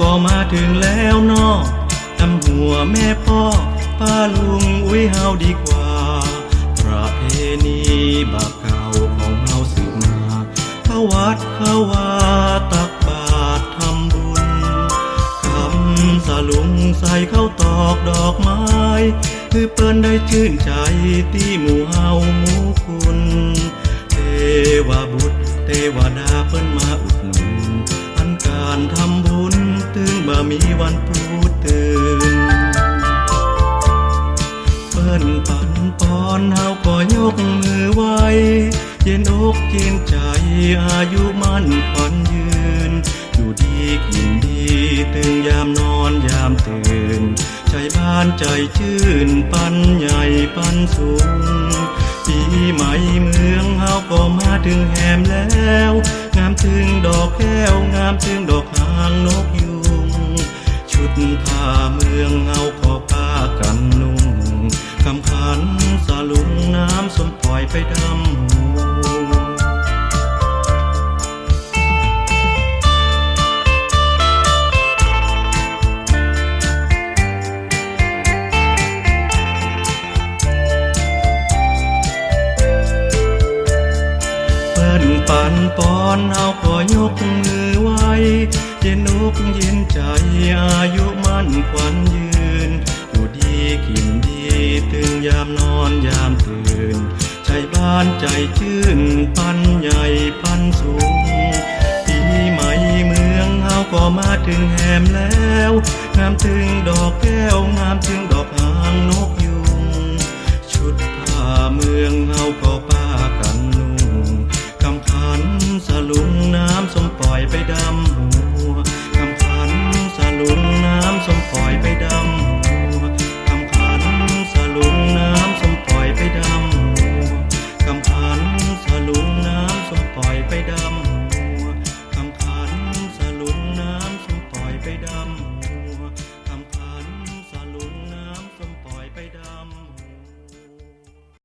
ก็มาถึงแล้วนอทำหัวแม่พ่อป้าลุงอุ้ยเฮาดีกว่า ประเพณีบาปเก่าของเฮาสืบมาเข้าวัดเข้าวาตักบาตรทำบุญคำสลุงใส่เข้าตอกดอกไม้ คือเปิ้นได้ชื่นใจที่หมู่เฮาหมู่คุณเทวบุตรเทวดาเปิ้นมาอุดหนุนอันการทำบุญ มีวันพูดตื่นเปิ้นปันปอนเฮาก็ยกมือไหวเย็นอกเย็นใจอายุมั่นขวัญยืน อยู่ดีกินดีตื่นยามนอนยามตื่น ใจบ้านใจชื่นปันใหญ่ปันสูงปีใหม่เมืองเฮาก็มาถึงแหมแล้ว งามถึงดอกแก้วงามถึงดอกหาง สมปล่อยไปดำหัวเปิ้นปันปอนเอาก็ยกมือไหวเย็นอกเย็นใจอายุมั่นขวัญยืน อยู่ดีกินดีตื่ ยามนอนยามตื่น ใจบ้านใจชื่น ปันใหญ่ปันสูงปีใหม่เมืองเฮาก็มาถึงแหมแล้ว งามถึงดอกแก้วงามถึงดอกหางนกยุง ชุดผ้าเมืองเฮาก็ไป